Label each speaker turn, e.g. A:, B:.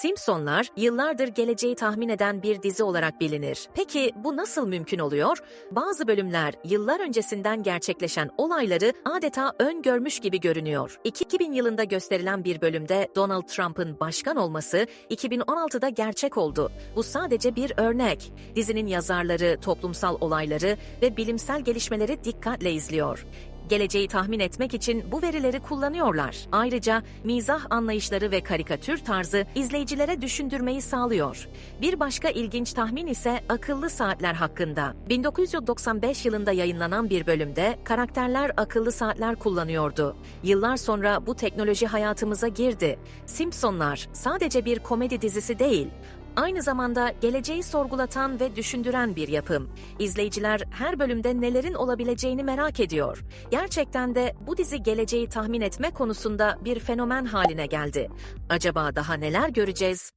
A: Simpsonlar yıllardır geleceği tahmin eden bir dizi olarak bilinir. Peki bu nasıl mümkün oluyor? Bazı bölümler yıllar öncesinden gerçekleşen olayları adeta öngörmüş gibi görünüyor. 2000 yılında gösterilen bir bölümde Donald Trump'ın başkan olması 2016'da gerçek oldu. Bu sadece bir örnek. Dizinin yazarları toplumsal olayları ve bilimsel gelişmeleri dikkatle izliyor. Geleceği tahmin etmek için bu verileri kullanıyorlar. Ayrıca mizah anlayışları ve karikatür tarzı izleyicilere düşündürmeyi sağlıyor. Bir başka ilginç tahmin ise akıllı saatler hakkında. 1995 yılında yayınlanan bir bölümde karakterler akıllı saatler kullanıyordu. Yıllar sonra bu teknoloji hayatımıza girdi. Simpsonlar sadece bir komedi dizisi değil, Aynı zamanda geleceği sorgulatan ve düşündüren bir yapım. İzleyiciler her bölümde nelerin olabileceğini merak ediyor. Gerçekten de bu dizi geleceği tahmin etme konusunda bir fenomen haline geldi. Acaba daha neler göreceğiz?